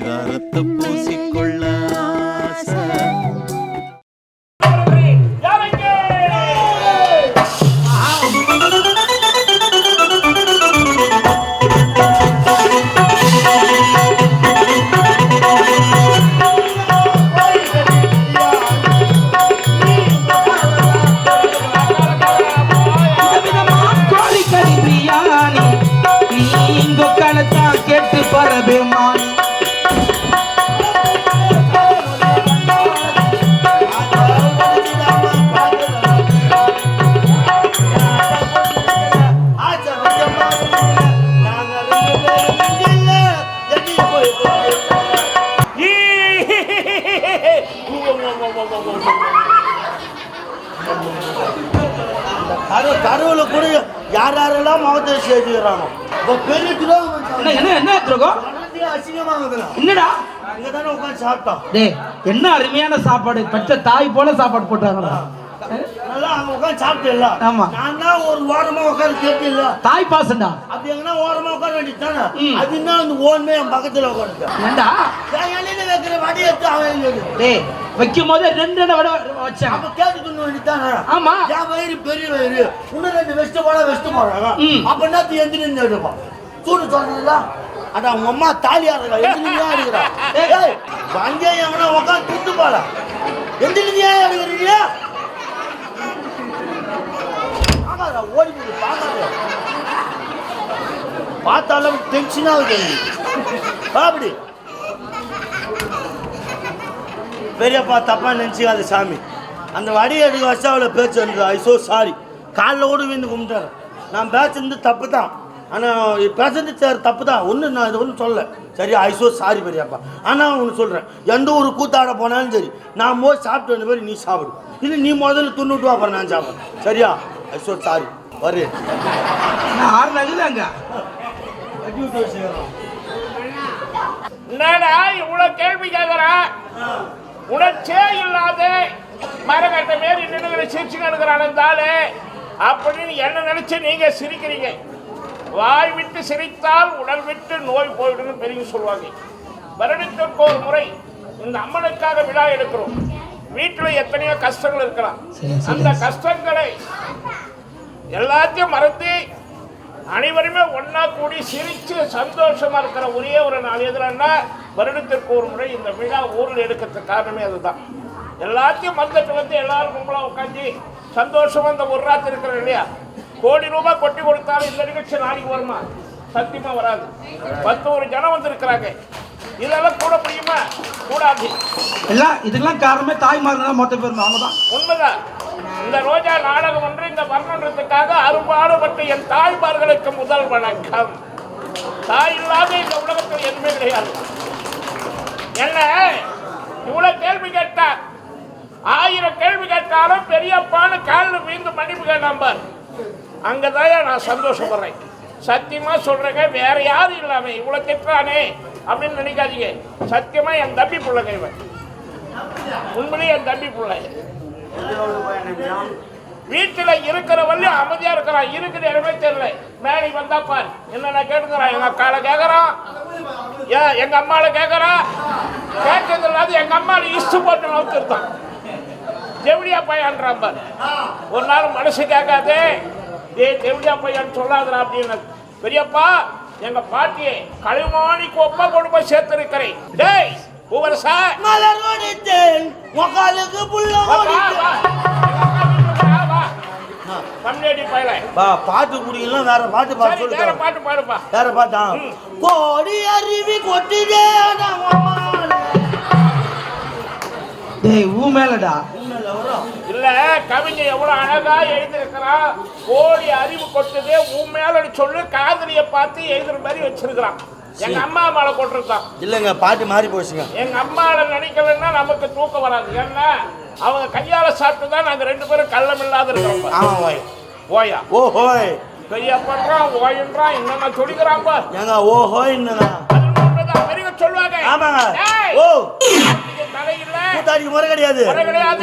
பரிதாரத்தை பூசிக்கொள்ள ஆசை. விதவிதமா யார் யாரெல்லாம் முகத்தை சேர்த்துக்கிறானோ இப்போ பெரிய துரோகம் என்ன என்ன துரோகம் என்னடா? இங்கே தானே உட்காந்து சாப்பிட்டோம். டேய் என்ன அருமையான சாப்பாடு. பச்சை தாய் போல சாப்பாடு போட்டாங்கடா நல்லா அங்கே உட்காந்து சாப்பிட்டேல்ல ஆமா. நான் தான் ஒரு ஓரமா உட்காந்து கேட்டில்ல தாய் பாசண்டா அப்படி எங்கன்னா ஓரமா உட்கார வேண்டியதானே. அது என்ன அந்த ஓன்மே என் பக்கத்தில் ஏண்டா? வைக்கிற வடி எடுத்து அவன் எங்க டேய் வைக்கும் போது ரெண்டு ரெண்டு வடை வச்சாங்க அப்ப கேட்டு துண்ண வேண்டியதானே ஆமா. என் வயிறு பெரிய வயிறு. இன்னும் ரெண்டு வெஸ்ட் போட வெஸ்ட் போடுறாங்க. அப்ப என்ன எந்திரி எடுப்பான் சூடு சொன்னதுல அட உங்க அம்மா தாலியா இருக்கா எந்திரியா எவனா உட்காந்து துட்டு போல எந்திரியா ஓடி போய் பார்க்காத பார்த்தாலும் டென்ஷன் ஆகுது அப்படி. பெரியப்பா தப்பா நினச்சிக்காது சாமி. அந்த வடி எடுக்க வச்சா அவளை பேச்சு வந்தது ஐ சோ சாரி காலில் கூட வீந்து கும்பிட்டாரு. நான் பேசுறது தப்பு தான் ஆனால் பேசுறது சார் தப்பு தான் ஒன்று நான் இது ஒன்றும் சொல்லலை. சரி ஐ சோ சாரி பெரியப்பா. ஆனால் ஒன்று சொல்கிறேன் எந்த ஒரு கூத்தாட போனாலும் சரி நான் மோதி சாப்பிட்டு வந்த மாதிரி நீ சாப்பிடு. இல்லை நீ முதல்ல துண்ணுட்டு வா அப்புறம் நான் சாப்பிட்றேன். சரியா? ஐ சோ சாரி வரு. நான் ஆறு நகுதாங்க என்னடா இவ்வளவு கேள்வி கேட்கறா உணர்ச்சே இல்லாத மரகட்ட மாரி நின்னுகிற சிரிச்சு கிடக்குறானந்தாலே அப்படின்னு என்ன நினைச்சு நீங்க சிரிக்கிறீங்க? வாய் விட்டு சிரித்தால் உடல் விட்டு நோய் போயிடுன்னு பெரிய சொல்லுவாங்க. வருடத்திற்கு ஒரு முறை இந்த அம்மனுக்காக விழா எடுக்கிறோம். வீட்டுல எத்தனையோ கஷ்டங்கள் இருக்கலாம். அந்த கஷ்டங்களை எல்லாத்தையும் மறந்து அனைவருமே ஒண்ணா கூடி சிரிச்சு சந்தோஷமா இருக்கிற ஒரே ஒரு நாள் எதுலன்னா வருடத்திற்கு ஒரு முறை இந்த விழா ஊரில் எடுக்கிறதுக்கு காரணமே அதுதான். எல்லாத்தையும் மறந்துட்டு வந்து எல்லாரும் கும்பலா உட்காந்து சந்தோஷமா இந்த ஒரு ராத்திரி இருக்கிறோம் இல்லையா? கோடி ரூபாய் கொட்டி கொடுத்தாலும் இந்த நிகழ்ச்சி நாளைக்கு வருமா? சத்தியமா வராது. பத்து ஒரு ஜனம் வந்திருக்கிறாங்க. இதெல்லாம் கூட முடியுமா கூடாது. எல்லாம் இதுக்கெல்லாம் காரணமே தாய்மார்கள் மொத்த பேர் அவங்க தான் உண்மைதான். இந்த ரோஜா நாடகம் ஒன்று இந்த வர்ணனத்துக்காக அரும்பாடுபட்ட என் தாய்மார்களுக்கு முதல் வணக்கம். தாய் இல்லாத இந்த உலகத்தில் எதுவுமே கிடையாது. என்ன? இவ்வளவு கேள்வி கேட்டார் ஆயிரம் கேள்வி கேட்டாலும் பெரியப்பான்னு காலில் மீந்து மன்னிப்பு கேட்டான் அங்கதான் நான் சந்தோஷப்படுறேன். சத்தியமா சொல்றேங்க வேற யாரும் இல்லாம இவ்வளவு திட்டானே அப்படின்னு நினைக்காதீங்க. சத்தியமா என் தம்பி பிள்ளைங்க இவன் உண்மையிலேயே என் தம்பி பிள்ளை. வீட்டுல இருக்கிற வள்ளி அமைதியா இருக்கிறான் இருக்குது இடமே தெரியல. மேலே வந்தா பார். என்னென்ன கேட்டுக்கிறான் எங்க அக்கால கேக்குறான் ஏன் எங்க அம்மால கேக்குறான் கேட்கறது எங்க அம்மால இஷ்டு போட்டு நோக்கிருத்தான் ஜெவடியா பையன்றான் பார். ஒரு நாள் மனசு கேட்காதே. ஏய் ஜெவடியா பையன் சொல்லாதடா அப்படின்னு. பெரியப்பா எங்க பாட்டியை களிமாணிக்கு ஒப்ப கொண்டு போய் சேர்த்திருக்கிறேன். டேய் ஒவ்வொரு சார் மலர் ஒடித்தேன். முகாலுக்கு புள்ள பாட்டு குடிக்கலாம் வேற பாட்டு பாட்டு சரி வேற சொல்லு பாட்டு பாடுப்பா. வேற பாட்டா. கோடி அருவி கொட்டுதே. டேய் ஊ மேலடா. இல்ல கவிஞர் எவ்வளவு அழகா எழுதியிருக்கிறான் கோடி அறிவு கொட்டுதே உன் மேல சொல்லு காதலிய பார்த்து எழுதுற மாதிரி வச்சிருக்கிறான். எங்க அம்மா மேல போட்டிருக்கான் இல்லைங்க பாட்டு மாறி போச்சுங்க. எங்க அம்மாவை நினைக்கலன்னா நமக்கு தூக்கம் வராது. ஏன்னா அவங்க கையால சாப்பிட்டு தான் நாங்க ரெண்டு பேரும் கள்ளம் இல்லாத இருக்கிறோம் ஆமா ஓய். ஓயா. ஓ ஹோய் பெரிய பண்றான் ஓயன்றான் என்னென்ன சொல்லிக்கிறான் பார். ஏங்க ஓ ஹோய் உண்மைதான். பெரியவங்க சொல்லுவாங்க. ஆமாங்க. "ஏய், ஓ. கூத்தாடிக்கு முறை கிடையாது. முறை கிடையாது.